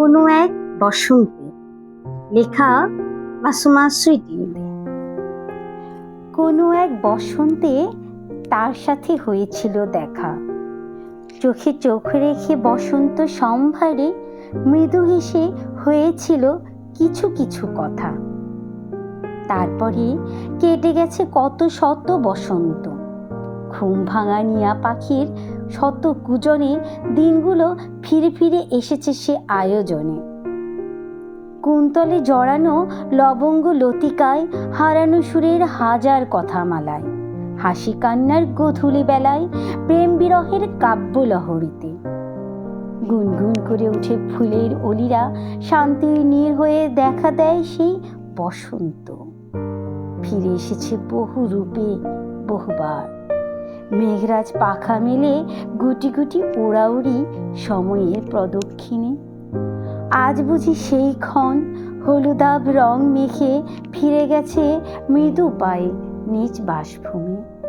কোনো এক বসন্তে। লেখা মাসুমা স্মৃতি কোনো এক বসন্তে তার সাথে হয়েছিল দেখা। চোখে চোখ রেখে বসন্ত সম্ভারে মৃদু হেসে হয়েছিল কিছু কিছু কথা। তারপরে কেটে গেছে কত শত বসন্ত। ঘুম ভাঙানিয়া পাখির শত কুজনে দিনগুলো ফিরে ফিরে এসেছে সে আয়োজনে। কুন্তলে জড়ানো লবঙ্গ লতিকায় হারানো সুরের হাজার কথা মালায় হাসি কান্নার গধূলি বেলায় প্রেম বিরহের কাব্য লহরীতে। গুনগুন করে উঠে ফুলের অলিরা শান্তির নীর হয়ে দেখা দেয় সেই বসন্ত। ফিরে এসেছে বহু রূপে বহুবার। মেঘরাজ পাখা মেলে গুটি গুটি ওড়াউড়ি সময়ের প্রদক্ষিণে। আজ বুঝি সেই ক্ষণ হলুদাব রং মেখে ফিরে গেছে মৃদু পায়ে নিজ বাসভূমি।